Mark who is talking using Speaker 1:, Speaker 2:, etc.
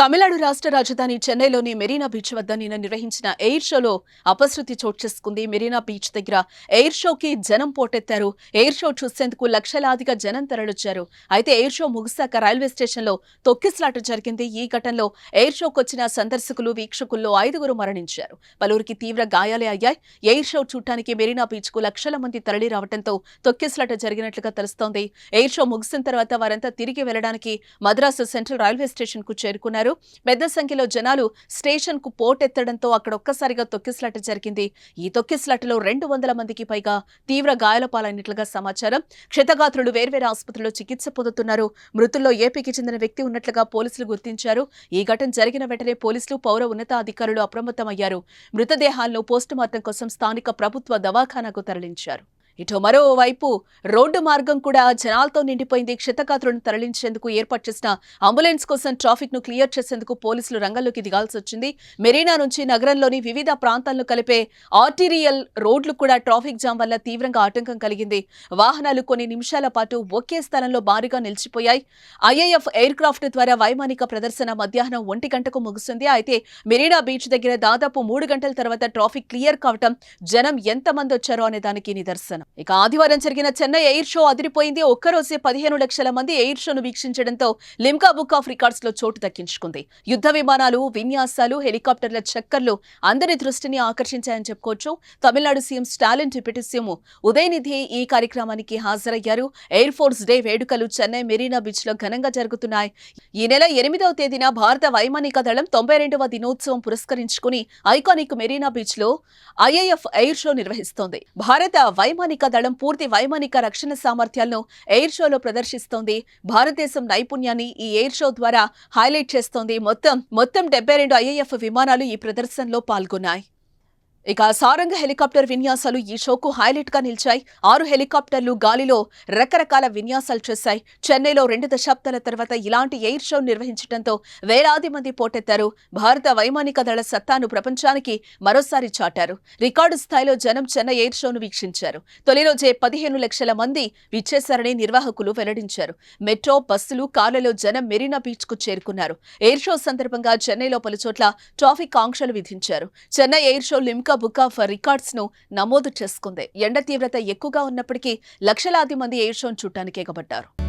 Speaker 1: తమిళనాడు రాష్ట్ర రాజధాని చెన్నైలోని మెరీనా బీచ్ వద్ద నిన్న నిర్వహించిన ఎయిర్ షోలో అపశృతి చోటు చేసుకుంది. మెరీనా బీచ్ దగ్గర ఎయిర్ షోకి జనం పోటెత్తారు. ఎయిర్ షో చూసేందుకు లక్షలాదిగా జనం తరలొచ్చారు. అయితే ఎయిర్ షో ముగిశాక రైల్వే స్టేషన్లో తొక్కిసలాట జరిగింది. ఈ ఘటనలో ఎయిర్ షోకు వచ్చిన సందర్శకులు వీక్షకుల్లో ఐదుగురు మరణించారు. పలువురికి తీవ్ర గాయాలే అయ్యాయి. ఎయిర్ షో చూడటానికి మెరీనా బీచ్కు లక్షల మంది తరలి రావడంతో తొక్కిసలాట జరిగినట్లుగా తెలుస్తోంది. ఎయిర్ షో ముగిసిన తర్వాత వారంతా తిరిగి వెళ్ళడానికి మద్రాసు సెంట్రల్ రైల్వే స్టేషన్కు చేరుకున్నారు. పెద్ద సంఖ్యలో జనాలు స్టేషన్కు పోటెత్తడంతో అక్కడ ఒక్కసారిగా తొక్కిసలాట జరిగింది. ఈ తొక్కిసలాటలో రెండు వందల మందికి పైగా తీవ్ర గాయాల పాలైనట్లుగా సమాచారం. క్షతగాత్రులు వేర్వేరు ఆసుపత్రిలో చికిత్స పొందుతున్నారు. మృతుల్లో ఏపీకి చెందిన వ్యక్తి ఉన్నట్లుగా పోలీసులు గుర్తించారు. ఈ ఘటన జరిగిన వెంటనే పోలీసులు పౌర ఉన్నతాధికారులు అప్రమత్తమయ్యారు. మృతదేహాలను పోస్టుమార్టం కోసం స్థానిక ప్రభుత్వ దవాఖానాకు తరలించారు. ఇటు మరోవైపు రోడ్డు మార్గం కూడా జనాలతో నిండిపోయింది. క్షతగాత్రులను తరలించేందుకు ఏర్పాటు చేసిన అంబులెన్స్ కోసం ట్రాఫిక్ను క్లియర్ చేసేందుకు పోలీసులు రంగంలోకి దిగాల్సి వచ్చింది. మెరీనా నుంచి నగరంలోని వివిధ ప్రాంతాలను కలిపే ఆర్టీరియల్ రోడ్లు కూడా ట్రాఫిక్ జామ్ వల్ల తీవ్రంగా ఆటంకం కలిగింది. వాహనాలు కొన్ని నిమిషాల పాటు ఒకే స్థలంలో భారీగా నిలిచిపోయాయి. ఐఏఎఫ్ ఎయిర్ క్రాఫ్ట్ ద్వారా వైమానిక ప్రదర్శన మధ్యాహ్నం ఒంటి గంటకు ముగిసింది అయితే మెరీనా బీచ్ దగ్గర దాదాపు మూడు గంటల తర్వాత ట్రాఫిక్ క్లియర్ కావటం జనం ఎంతమంది వచ్చారో అనే దానికి నిదర్శనం. ఇక ఆదివారం జరిగిన చెన్నై ఎయిర్ షో అదిరిపోయింది. ఒక్కరోజే పదిహేను లక్షల మంది ఎయిర్ షోను వీక్షించడంతో లిమ్కా బుక్ ఆఫ్ రికార్డ్స్లో చోటు దక్కించుకుంది. యుద్ధ విమానాలు విన్యాసాలు హెలికాప్టర్ల చక్కర్లు అందరి దృష్టిని ఆకర్షించాయని చెప్పుకోవచ్చు. Tamil Nadu CM Stalin deputy CM Udhayanidhi ఈ కార్యక్రమానికి హాజరయ్యారు. ఎయిర్ ఫోర్స్ డే వేడుకలు చెన్నై మెరీనా బీచ్లో ఘనంగా జరుగుతున్నాయి. ఈ నెల ఎనిమిదవ తేదీన భారత వైమానిక దళం తొంభై రెండవ దినోత్సవం పురస్కరించుకుని ఐకానిక్ మెరీనా బీచ్లో ఐఏఎఫ్ ఎయిర్ షో నిర్వహిస్తోంది. భారత వైమానిక దళం పూర్తి వైమానిక రక్షణ సామర్థ్యాలను ఎయిర్ షోలో ప్రదర్శిస్తోంది. భారతదేశం నైపుణ్యాన్ని ఈ ఎయిర్ షో ద్వారా హైలైట్ చేస్తోంది. మొత్తం మొత్తం డెబ్బై రెండు ఐఏఎఫ్ విమానాలు ఈ ప్రదర్శనలో పాల్గొన్నాయి. ఇక సారంగ హెలికాప్టర్ విన్యాసాలు ఈ షోకు హైలైట్గా నిలిచాయి. ఆరు హెలికాప్టర్లు గాలిలో రకరకాల విన్యాసాలు చేశాయి. చెన్నైలో రెండు దశాబ్దాల తర్వాత ఇలాంటి ఎయిర్ షో నిర్వహించడంతో వేలాది మంది పోటెత్తారు. భారత వైమానిక దళ సత్తాను ప్రపంచానికి మరోసారి చాటారు. రికార్డు స్థాయిలో జనం చెన్నై ఎయిర్ షోను వీక్షించారు. తొలి రోజే పదిహేను లక్షల మంది విచ్చేశారని నిర్వాహకులు వెల్లడించారు. మెట్రో బస్సులు కార్లలో జనం మెరీనా బీచ్కు చేరుకున్నారు. ఎయిర్ షో సందర్భంగా చెన్నైలో పలుచోట్ల ట్రాఫిక్ ఆంక్షలు విధించారు. Chennai air show Limca book of రికార్డ్స్ను నమోదు చేసుకుంది. ఎండ తీవ్రత ఎక్కువగా ఉన్నప్పటికీ లక్షలాది మంది ఎయిర్ షోను చూడటానికి ఎగబడ్డారు.